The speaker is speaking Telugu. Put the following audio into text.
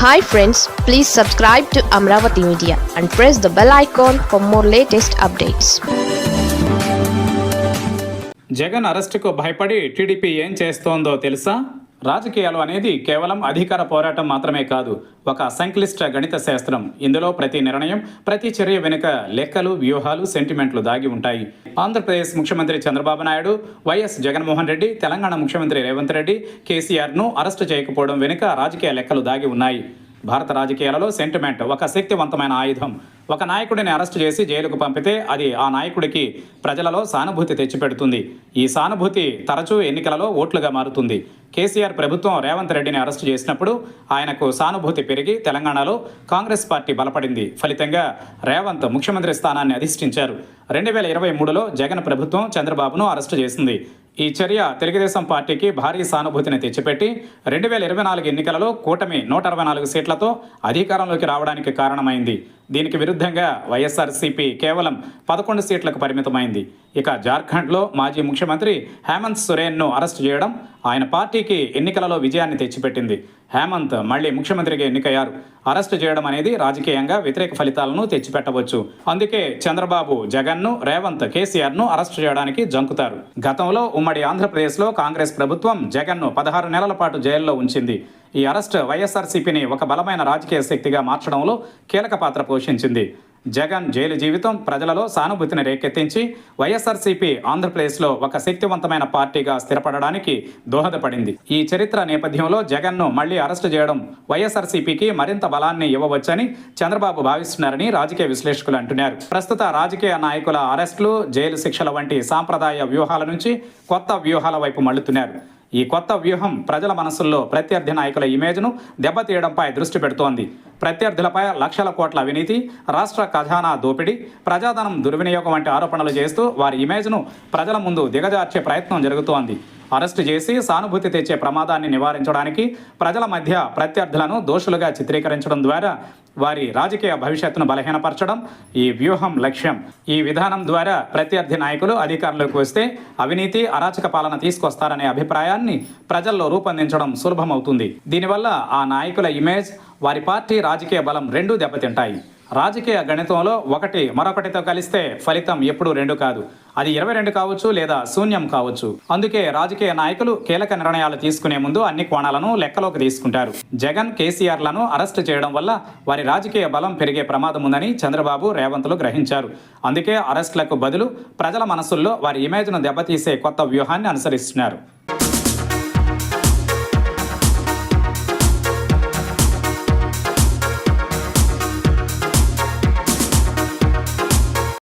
Hi friends please subscribe to Amaravati media and press the bell icon for more latest updates Jagan అరెస్టుకు భయపడి టీడీపీ ఏం చేస్తోందో తెలుసా? రాజకీయాలు అనేది కేవలం అధికార పోరాటం మాత్రమే కాదు ఒక సంక్లిష్ట గణిత శాస్త్రం. ఇందులో ప్రతి నిర్ణయం ప్రతి చర్య వెనుక లెక్కలు వ్యూహాలు సెంటిమెంట్లు దాగి ఉంటాయి. ఆంధ్రప్రదేశ్ ముఖ్యమంత్రి చంద్రబాబు నాయుడు వైఎస్ జగన్మోహన్ రెడ్డి తెలంగాణ ముఖ్యమంత్రి రేవంత్ రెడ్డి కేసీఆర్ను అరెస్టు చేయకపోవడం వెనుక రాజకీయ లెక్కలు దాగి ఉన్నాయి. భారత రాజకీయాలలో సెంటిమెంట్ ఒక శక్తివంతమైన ఆయుధం. ఒక నాయకుడిని అరెస్టు చేసి జైలుకు పంపితే అది ఆ నాయకుడికి ప్రజలలో సానుభూతి తెచ్చిపెడుతుంది. ఈ సానుభూతి తరచూ ఎన్నికలలో ఓట్లుగా మారుతుంది. కేసీఆర్ ప్రభుత్వం రేవంత్ రెడ్డిని అరెస్టు చేసినప్పుడు ఆయనకు సానుభూతి పెరిగి తెలంగాణలో కాంగ్రెస్ పార్టీ బలపడింది. ఫలితంగా రేవంత్ ముఖ్యమంత్రి స్థానాన్ని అధిష్ఠించారు. రెండు వేల ఇరవై మూడులో జగన్ ప్రభుత్వం చంద్రబాబును అరెస్టు చేసింది. ఈ చర్య తెలుగుదేశం పార్టీకి భారీ సానుభూతిని తెచ్చిపెట్టి రెండు వేల ఇరవై నాలుగు ఎన్నికలలో కూటమి నూట అరవై నాలుగు సీట్లతో అధికారంలోకి రావడానికి కారణమైంది. దీనికి విరుద్ధంగా వైఎస్ఆర్సీపీ కేవలం పదకొండు సీట్లకు పరిమితమైంది. ఇక జార్ఖండ్లో మాజీ ముఖ్యమంత్రి హేమంత్ సొరేన్ను అరెస్టు చేయడం ఆయన పార్టీకి ఎన్నికలలో విజయాన్ని తెచ్చిపెట్టింది. హేమంత్ మళ్ళీ ముఖ్యమంత్రిగా ఎన్నికయ్యారు. అరెస్టు చేయడం అనేది రాజకీయంగా వ్యతిరేక ఫలితాలను తెచ్చిపెట్టవచ్చు. అందుకే చంద్రబాబు జగన్ను రేవంత్ కేసీఆర్ను అరెస్టు చేయడానికి జంకుతారు. గతంలో ఉమ్మడి ఆంధ్రప్రదేశ్లో కాంగ్రెస్ ప్రభుత్వం జగన్ను పదహారు నెలల పాటు జైల్లో ఉంచింది. ఈ అరెస్ట్ వైఎస్ఆర్సీపీని ఒక బలమైన రాజకీయ శక్తిగా మార్చడంలో కీలక పాత్ర పోషించింది. జగన్ జైలు జీవితం ప్రజలలో సానుభూతిని రేకెత్తించి వైఎస్ఆర్సీపీ ఆంధ్రప్రదేశ్లో ఒక శక్తివంతమైన పార్టీగా స్థిరపడడానికి దోహదపడింది. ఈ చరిత్ర నేపథ్యంలో జగన్ను మళ్ళీ అరెస్టు చేయడం వైఎస్ఆర్సీపీకి మరింత బలాన్ని ఇవ్వవచ్చని చంద్రబాబు భావిస్తున్నారని రాజకీయ విశ్లేషకులు అంటున్నారు. ప్రస్తుత రాజకీయ నాయకుల అరెస్టులు జైలు శిక్షల వంటి సాంప్రదాయ వ్యూహాల నుంచి కొత్త వ్యూహాల వైపు మళ్ళుతున్నారు ఈ కొత్త వ్యూహం ప్రజల మనసుల్లో ప్రత్యర్థి నాయకుల ఇమేజ్ను దెబ్బతీయడంపై దృష్టి పెడుతోంది. ప్రత్యర్థులపై లక్షల కోట్ల అవినీతి రాష్ట్ర ఖజానా దోపిడీ ప్రజాధనం దుర్వినియోగం వంటి ఆరోపణలు చేస్తూ వారి ఇమేజ్ను ప్రజల ముందు దిగజార్చే ప్రయత్నం జరుగుతోంది. అరెస్టు చేసి సానుభూతి తెచ్చే ప్రమాదాన్ని నివారించడానికి ప్రజల మధ్య ప్రత్యర్థులను దోషులుగా చిత్రీకరించడం ద్వారా వారి రాజకీయ భవిష్యత్తును బలహీనపరచడం ఈ వ్యూహం లక్ష్యం. ఈ విధానం ద్వారా ప్రత్యర్థి నాయకులు అధికారంలోకి వస్తే అవినీతి అరాచక పాలన తీసుకొస్తారనే అభిప్రాయాన్ని ప్రజల్లో రూపొందించడం సులభమవుతుంది. దీనివల్ల ఆ నాయకుల ఇమేజ్ వారి పార్టీ రాజకీయ బలం రెండూ దెబ్బతింటాయి. రాజకీయ గణితంలో ఒకటి మరొకటితో కలిస్తే ఫలితం ఎప్పుడూ రెండు కాదు. అది ఇరవై రెండు కావచ్చు లేదా శూన్యం కావచ్చు. అందుకే రాజకీయ నాయకులు కీలక నిర్ణయాలు తీసుకునే ముందు అన్ని కోణాలను లెక్కలోకి తీసుకుంటారు. జగన్ కేసీఆర్లను అరెస్టు చేయడం వల్ల వారి రాజకీయ బలం పెరిగే ప్రమాదం ఉందని చంద్రబాబు రేవంత్లు గ్రహించారు. అందుకే అరెస్టులకు బదులు ప్రజల మనసుల్లో వారి ఇమేజ్ను దెబ్బతీసే కొత్త వ్యూహాన్ని అనుసరిస్తున్నారు.